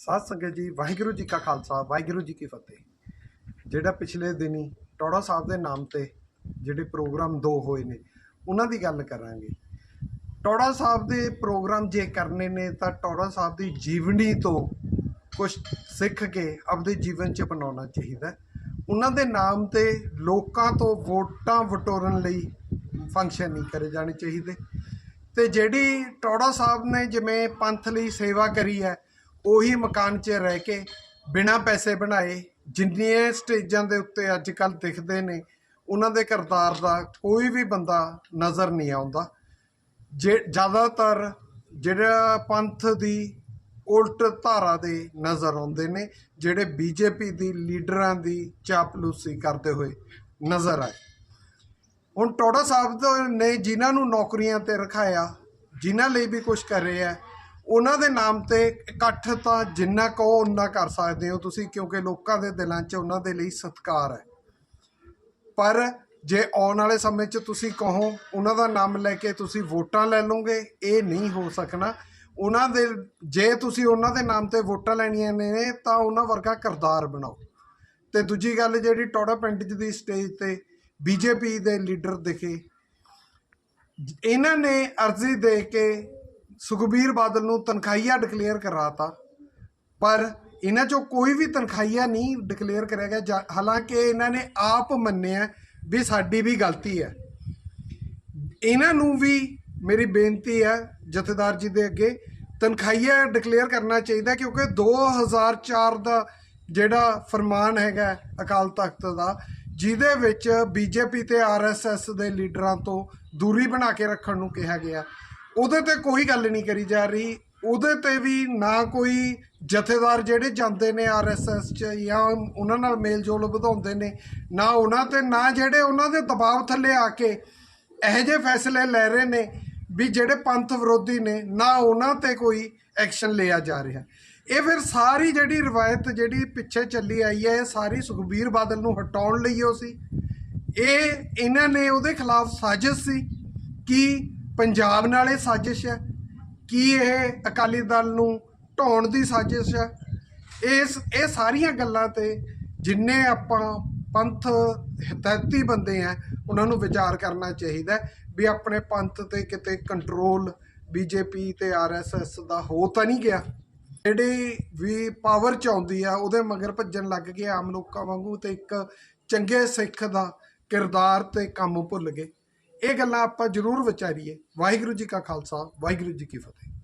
ਸਾਧ ਸੰਗਤ ਜੀ, ਵਾਹਿਗੁਰੂ ਜੀ ਕਾ ਖਾਲਸਾ, ਵਾਹਿਗੁਰੂ ਜੀ ਕੀ ਫਤਿਹ। ਜਿਹੜਾ ਪਿਛਲੇ ਦਿਨੀ ਟੌੜਾ ਸਾਹਿਬ ਦੇ ਨਾਮ ਤੇ ਜਿਹੜੇ ਪ੍ਰੋਗਰਾਮ ਦੋ ਹੋਏ ਨੇ, ਉਹਨਾਂ ਦੀ ਗੱਲ ਕਰਾਂਗੇ। ਟੌੜਾ ਸਾਹਿਬ ਦੇ ਪ੍ਰੋਗਰਾਮ ਜੇ ਕਰਨੇ ਨੇ, ਤਾਂ ਟੌੜਾ ਸਾਹਿਬ ਦੀ ਜੀਵਨੀ ਤੋਂ ਕੁਝ ਸਿੱਖ ਕੇ ਆਪਦੇ ਜੀਵਨ 'ਚ ਅਪਣਾਉਣਾ ਚਾਹੀਦਾ ਉਹਨਾਂ ਦੇ ਨਾਮ ਤੇ ਲੋਕਾਂ ਤੋਂ ਵੋਟਾਂ ਵਟੋਰਨ ਲਈ ਫੰਕਸ਼ਨ ਨਹੀਂ ਕਰੇ ਜਾਣੇ ਚਾਹੀਦੇ। ਤੇ ਜਿਹੜੀ ਟੌੜਾ ਸਾਹਿਬ ਨੇ ਜਿਵੇਂ ਪੰਥ ਲਈ ਸੇਵਾ ਕਰੀ ਹੈ ਉਹੀ ਮਕਾਨ 'ਚ ਰਹਿ ਕੇ ਬਿਨਾਂ ਪੈਸੇ ਬਣਾਏ ਜਿੰਨੀਆਂ ਸਟੇਜਾਂ ਦੇ ਉੱਤੇ ਅੱਜ ਕੱਲ ਦਿਖਦੇ ਨੇ, ਉਹਨਾਂ ਦੇ ਕਿਰਦਾਰ ਦਾ ਕੋਈ ਵੀ ਬੰਦਾ ਨਜ਼ਰ ਨਹੀਂ ਆਉਂਦਾ। ਜੇ ਜ਼ਿਆਦਾਤਰ ਜਿਹੜਾ ਪੰਥ ਦੀ ਉਲਟ ਧਾਰਾ ਦੇ ਨਜ਼ਰ ਆਉਂਦੇ ਨੇ, ਜਿਹੜੇ ਬੀਜੇਪੀ ਦੀ ਲੀਡਰਾਂ ਦੀ ਚਾਪਲੂਸੀ ਕਰਦੇ ਹੋਏ ਨਜ਼ਰ ਆਏ। ਹੁਣ ਟੋੜਾ ਸਾਹਿਬ ਨੇ ਜਿਨ੍ਹਾਂ ਨੂੰ ਨੌਕਰੀਆਂ ਤੇ ਰਖਾਇਆ, ਜਿਨ੍ਹਾਂ ਲਈ ਵੀ ਕੁਝ ਕਰ ਰਹੇ ਉਹਨਾਂ ਦੇ ਨਾਮ ਤੇ ਇਕੱਠ ਤਾਂ ਜਿੰਨਾ ਕਹੋ ਉਨਾ ਕਰ ਸਕਦੇ ਹੋ ਤੁਸੀਂ, ਕਿਉਂਕਿ ਲੋਕਾਂ ਦੇ ਦਿਲਾਂ 'ਚ ਉਹਨਾਂ ਦੇ ਲਈ ਸਤਿਕਾਰ ਹੈ। ਪਰ ਜੇ ਆਉਣ ਵਾਲੇ ਸਮੇਂ 'ਚ ਤੁਸੀਂ ਕਹੋ, ਉਹਨਾਂ ਦਾ ਨਾਮ ਲੈ ਕੇ ਤੁਸੀਂ ਵੋਟਾਂ ਲੈ ਲਓਗੇ, ਇਹ ਨਹੀਂ ਹੋ ਸਕਣਾ। ਉਹਨਾਂ ਦੇ, ਜੇ ਤੁਸੀਂ ਉਹਨਾਂ ਦੇ ਨਾਮ ਤੇ ਵੋਟਾਂ ਲੈਣੀਆਂ ਨੇ, ਤਾਂ ਉਹਨਾਂ ਵਰਗਾ ਕਿਰਦਾਰ ਬਣਾਓ। ਤੇ ਦੂਜੀ ਗੱਲ ਜਿਹੜੀ ਟੋੜਾ ਪਿੰਡ ਦੀ ਸਟੇਜ ਤੇ ਬੀਜੇਪੀ ਦੇ ਲੀਡਰ ਦਿਖੇ, ਇਹਨਾਂ ਨੇ ਅਰਜ਼ੀ ਦੇ ਕੇ ਸੁਖਬੀਰ ਬਾਦਲ ਨੂੰ ਤਨਖਾਹੀਆ ਡਿਕਲੇਅਰ ਕਰਾਤਾ, ਪਰ ਇਹਨਾਂ ਚੋਂ ਕੋਈ ਵੀ ਤਨਖਾਹੀਆ ਨਹੀਂ ਡਿਕਲੇਅਰ ਕਰਿਆ ਗਿਆ, ਜਾ- ਹਾਲਾਂਕਿ ਇਹਨਾਂ ਨੇ ਆਪ ਮੰਨਿਆ ਵੀ ਸਾਡੀ ਵੀ ਗਲਤੀ ਹੈ। ਇਹਨਾਂ ਨੂੰ ਵੀ ਮੇਰੀ ਬੇਨਤੀ ਹੈ ਜਥੇਦਾਰ ਜੀ ਦੇ ਅੱਗੇ, ਤਨਖਾਹੀਆ ਡਿਕਲੇਅਰ ਕਰਨਾ ਚਾਹੀਦਾ, ਕਿਉਂਕਿ 2004 ਦਾ ਜਿਹੜਾ ਫਰਮਾਨ ਹੈਗਾ ਅਕਾਲ ਤਖਤ ਦਾ, ਜਿਹਦੇ ਵਿੱਚ ਬੀਜੇਪੀ ਤੇ ਆਰਐਸਐਸ ਦੇ ਲੀਡਰਾਂ ਤੋਂ ਦੂਰੀ ਬਣਾ ਕੇ ਰੱਖਣ ਨੂੰ ਕਿਹਾ ਗਿਆ। ਉਹਦੇ ਤੇ ਕੋਈ ਗੱਲ ਨਹੀਂ ਕਰੀ ਜਾ ਰਹੀ। ਉਹਦੇ ਤੇ ਵੀ ਨਾ ਕੋਈ ਜਥੇਦਾਰ ਜਿਹੜੇ ਜਾਂਦੇ ਨੇ ਆਰਐਸਐਸ ਚ ਜਾਂ ਉਹਨਾਂ ਨਾਲ ਮੇਲ ਜੋਲ ਵਧਾਉਂਦੇ ਨੇ, ਨਾ ਉਹਨਾਂ ਤੇ, ਨਾ ਜਿਹੜੇ ਉਹਨਾਂ ਦੇ ਦਬਾਅ ਥੱਲੇ ਆ ਕੇ ਇਹੋ ਜਿਹੇ ਫੈਸਲੇ ਲੈ ਰਹੇ ਨੇ ਵੀ ਜਿਹੜੇ ਪੰਥ ਵਿਰੋਧੀ ਨੇ, ਨਾ ਉਹਨਾਂ ਤੇ ਕੋਈ ਐਕਸ਼ਨ ਲਿਆ ਜਾ ਰਿਹਾ। ਇਹ ਫਿਰ ਸਾਰੀ ਜਿਹੜੀ ਰਵਾਇਤ ਜਿਹੜੀ ਪਿੱਛੇ ਚੱਲੀ ਆਈ ਹੈ, ਇਹ ਸਾਰੀ ਸੁਖਬੀਰ ਬਾਦਲ ਨੂੰ ਹਟਾਉਣ ਲਈ ਉਹ ਸੀ। ਇਹ, ਇਹਨਾਂ ਨੇ ਉਹਦੇ ਖਿਲਾਫ ਸਾਜ਼ਿਸ਼ ਸੀ ਕਿ ਪੰਜਾਬ ਨਾਲ ਇਹ ਸਾਜ਼ਿਸ਼ ਹੈ। ਕੀ ਇਹ ਅਕਾਲੀ ਦਲ ਨੂੰ ਢਾਉਣ ਦੀ ਸਾਜ਼ਿਸ਼ ਹੈ? ਇਸ, ਇਹ ਸਾਰੀਆਂ ਗੱਲਾਂ ਤੇ ਜਿੰਨੇ ਆਪਾਂ ਪੰਥ ਹਿਤੈਤੀ ਬੰਦੇ ਆ, ਉਹਨਾਂ ਨੂੰ ਵਿਚਾਰ ਕਰਨਾ ਚਾਹੀਦਾ ਵੀ ਆਪਣੇ ਪੰਥ ਤੇ ਕਿਤੇ ਕੰਟਰੋਲ ਬੀਜੇਪੀ ਤੇ ਆਰਐਸਐਸ ਦਾ ਹੋ ਤਾਂ ਨਹੀਂ ਗਿਆ। ਜਿਹੜੀ ਵੀ ਪਾਵਰ ਚ ਆਉਂਦੀ ਆ, ਉਹਦੇ ਮਗਰ ਭੱਜਣ ਲੱਗ ਗਏ ਆਮ ਲੋਕਾਂ ਵਾਂਗੂ ਤੇ ਇੱਕ ਚੰਗੇ ਸਿੱਖ ਦਾ ਕਿਰਦਾਰ ਤੇ ਕੰਮ ਭੁੱਲ ਗਏ। ਇਹ ਗੱਲਾਂ ਆਪਾਂ ਜ਼ਰੂਰ ਵਿਚਾਰੀਏ। ਵਾਹਿਗੁਰੂ ਜੀ ਕਾ ਖਾਲਸਾ ਵਾਹਿਗੁਰੂ ਜੀ ਕੀ ਫਤਿਹ।